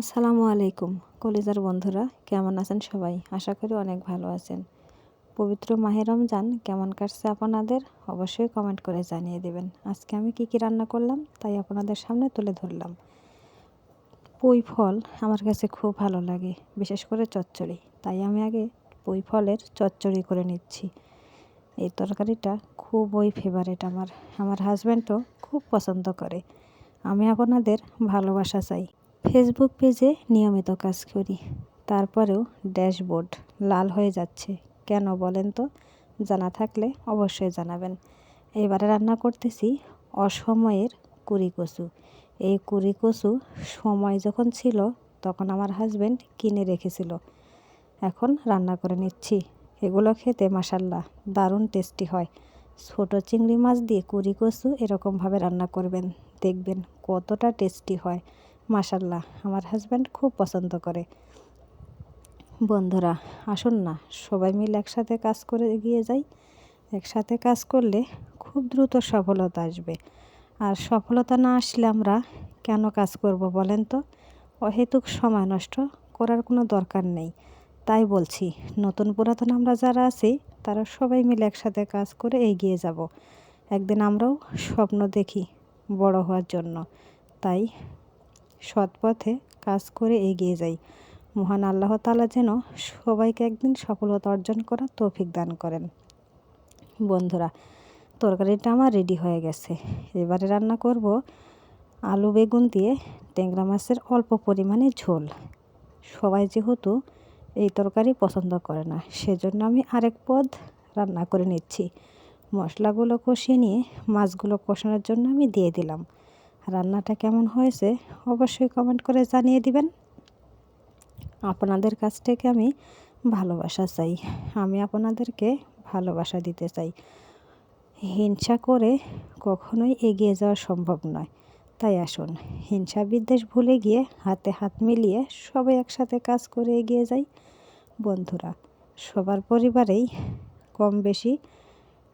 আসসালামু আলাইকুম, কলিজার বন্ধুরা, কেমন আছেন সবাই? আশা করি অনেক ভালো আছেন। পবিত্র মাহে রমজান কেমন কাটছে আপনাদের? অবশ্যই কমেন্ট করে জানিয়ে দেবেন। আজকে আমি কি কি রান্না করলাম, তাই আপনাদের সামনে তুলে ধরলাম। পুঁই ফল আমার কাছে খুব ভালো লাগে, বিশেষ করে চচ্চড়ি। তাই আমি আগে পুঁই ফলের চচ্চড়ি করে নিচ্ছি। এই তরকারিটা খুবই ফেভারেট আমার। আমার হাজব্যান্ডও খুব পছন্দ করে। আমি আপনাদের ভালোবাসা চাই। ফেসবুক পেজে নিয়মিত কাজ করি। তারপরেও ড্যাশবোর্ড লাল হয়ে যাচ্ছে। কেন বলেন তো? জানা থাকলে অবশ্যই জানাবেন। এবারে রান্না করতেছি অসময়ের কুড়ি কচু। এই কুড়ি কচু সময় যখন ছিল, তখন আমার হাজব্যান্ড কিনে রেখেছিল। এখন রান্না করে নিচ্ছি। এগুলো খেতে মাসাল্লাহ দারুণ টেস্টি হয়। ছোটো চিংড়ি মাছ দিয়ে কুড়ি কচু এরকমভাবে রান্না করবেন। দেখবেন কতটা টেস্টি হয়। মাসাল্লাহ আমার হাজব্যান্ড খুব পছন্দ করে। বন্ধুরা, আসুন না, সবাই মিলে একসাথে কাজ করে এগিয়ে যাই। একসাথে কাজ করলে খুব দ্রুত সফলতা আসবে। আর সফলতা না আসলে আমরা কেন কাজ করব বলেন তো? অহেতুক সময় নষ্ট করার কোনো দরকার নেই। তাই বলছি, নতুন পুরাতন আমরা যারা আছি, তারা সবাই মিলে একসাথে কাজ করে এগিয়ে যাব। একদিন আমরাও স্বপ্ন দেখি বড় হওয়ার জন্য। তাই সৎ পথে কাজ করে এগিয়ে যাই। মহান আল্লাহ তালা যেন সবাইকে একদিন সফলতা অর্জন করার তৌফিক দান করেন। বন্ধুরা, তরকারিটা আমার রেডি হয়ে গেছে। এবারে রান্না করব আলু বেগুন দিয়ে ট্যাংরা মাছের অল্প পরিমাণে ঝোল। সবাই যেহেতু এই তরকারি পছন্দ করে না, সেজন্য আমি আরেক পদ রান্না করে নিচ্ছি। মশলাগুলো কষিয়ে নিয়ে মাছগুলো কষানোর জন্য আমি দিয়ে দিলাম। রান্নাটা কেমন হয়েছে অবশ্যই কমেন্ট করে জানিয়ে দিবেন। আপনাদের কাছ থেকে আমি ভালোবাসা চাই। আমি আপনাদেরকে ভালোবাসা দিতে চাই। হিংসা করে কখনোই এগিয়ে যাওয়া সম্ভব নয়। তাই আসুন, হিংসা বিদ্বেষ ভুলে গিয়ে হাতে হাত মিলিয়ে সবাই একসাথে কাজ করে এগিয়ে যাই। বন্ধুরা, সবার পরিবারেই কম বেশি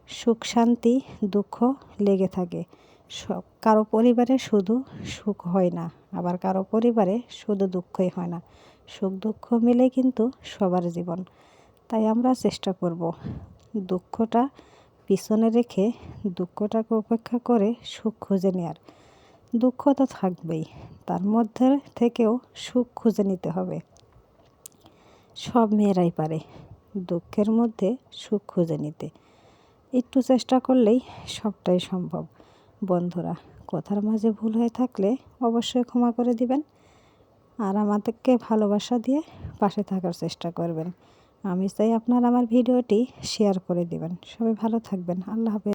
সুখ, শান্তি, দুঃখ লেগে থাকে। সব, কারও পরিবারে শুধু সুখ হয় না, আবার কারও পরিবারে শুধু দুঃখই হয় না। সুখ দুঃখ মিলে কিন্তু সবার জীবন। তাই আমরা চেষ্টা করব দুঃখটা পিছনে রেখে দুঃখটাকে উপেক্ষা করে সুখ খুঁজে নেওয়ার দুঃখ তো থাকবেই, তার মধ্যে থেকেও সুখ খুঁজে নিতে হবে। সব মেয়েরাই পারে দুঃখের মধ্যে সুখ খুঁজে নিতে। একটু চেষ্টা করলেই সবটাই সম্ভব। বন্ধুরা, কথার মাঝে ভুল হয়ে থাকলে অবশ্যই ক্ষমা করে দিবেন আর আমাদেরকে ভালোবাসা দিয়ে পাশে থাকার চেষ্টা করবেন। আমি চাই আপনার আমার ভিডিওটি শেয়ার করে দিবেন। সবাই ভালো থাকবেন। আল্লাহ হাফেজ।